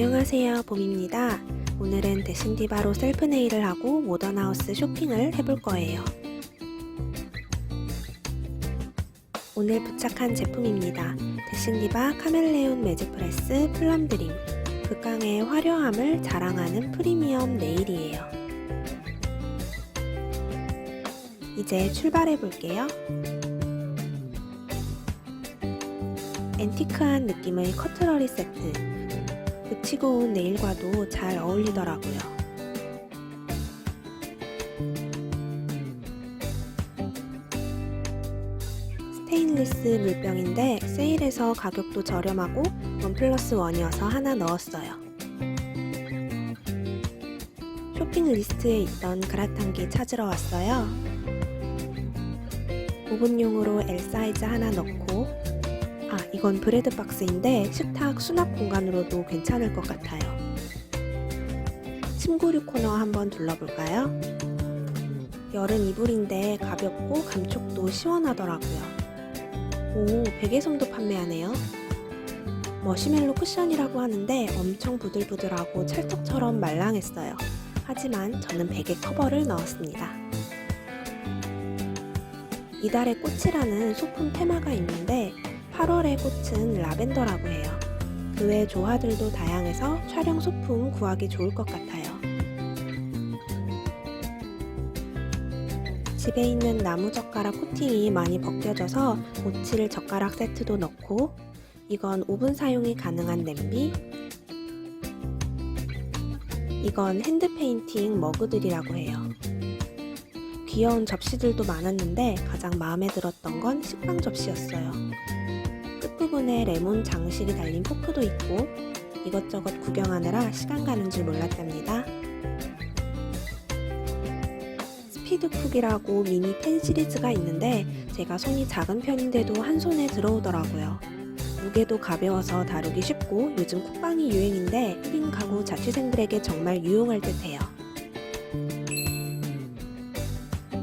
안녕하세요 봄입니다. 오늘은 데신디바로 셀프 네일을 하고 모던하우스 쇼핑을 해볼 거예요. 오늘 부착한 제품입니다. 데신디바 카멜레온 매직프레스 플럼드림. 극강의 화려함을 자랑하는 프리미엄 네일이에요. 이제 출발해 볼게요. 앤티크한 느낌의 커트러리 세트 붙이고 온 네일과도 잘 어울리더라고요. 스테인리스 물병인데 세일해서 가격도 저렴하고 원 플러스 원이어서 하나 넣었어요. 쇼핑 리스트에 있던 그라탕기 찾으러 왔어요. 오븐용으로 L 사이즈 하나 넣고 아, 이건 브레드 박스인데 식탁 수납 공간으로도 괜찮을 것 같아요. 침구류 코너 한번 둘러볼까요? 여름 이불인데 가볍고 감촉도 시원하더라고요. 오, 베개솜도 판매하네요. 머시멜로 쿠션이라고 하는데 엄청 부들부들하고 찰떡처럼 말랑했어요. 하지만 저는 베개 커버를 넣었습니다. 이달의 꽃이라는 소품 테마가 있는데 8월의 꽃은 라벤더라고 해요. 그 외 조화들도 다양해서 촬영 소품 구하기 좋을 것 같아요. 집에 있는 나무 젓가락 코팅이 많이 벗겨져서 오칠 젓가락 세트도 넣고 이건 오븐 사용이 가능한 냄비 이건 핸드 페인팅 머그들이라고 해요. 귀여운 접시들도 많았는데 가장 마음에 들었던 건 식빵 접시였어요. 끝부분에 레몬 장식이 달린 포크도 있고 이것저것 구경하느라 시간 가는 줄 몰랐답니다. 스피드쿡이라고 미니 펜 시리즈가 있는데 제가 손이 작은 편인데도 한 손에 들어오더라고요. 무게도 가벼워서 다루기 쉽고 요즘 쿡방이 유행인데 1인 가구 자취생들에게 정말 유용할 듯해요.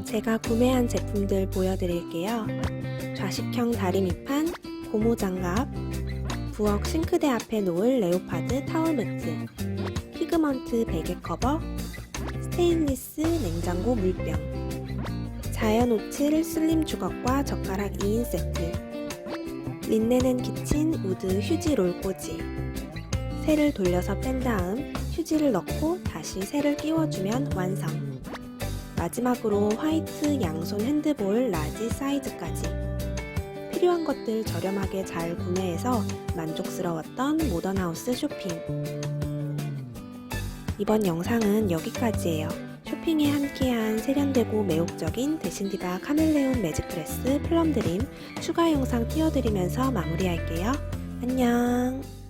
제가 구매한 제품들 보여드릴게요. 좌식형 다리 밑판, 고무 장갑, 부엌 싱크대 앞에 놓을 레오파드 타월 매트, 피그먼트 베개 커버, 스테인리스 냉장고 물병, 자연 오칠 슬림 주걱과 젓가락 2인 세트, 린넨은 키친 우드 휴지 롤 꽂이, 새를 돌려서 뺀 다음 휴지를 넣고 다시 새를 끼워주면 완성. 마지막으로 화이트 양손 핸드볼 라지 사이즈까지. 필요한 것들 저렴하게 잘 구매해서 만족스러웠던 모던하우스 쇼핑. 이번 영상은 여기까지예요. 쇼핑에 함께한 세련되고 매혹적인 데신디바 카멜레온 매직프레스 플럼드림 추가 영상 띄워드리면서 마무리할게요. 안녕!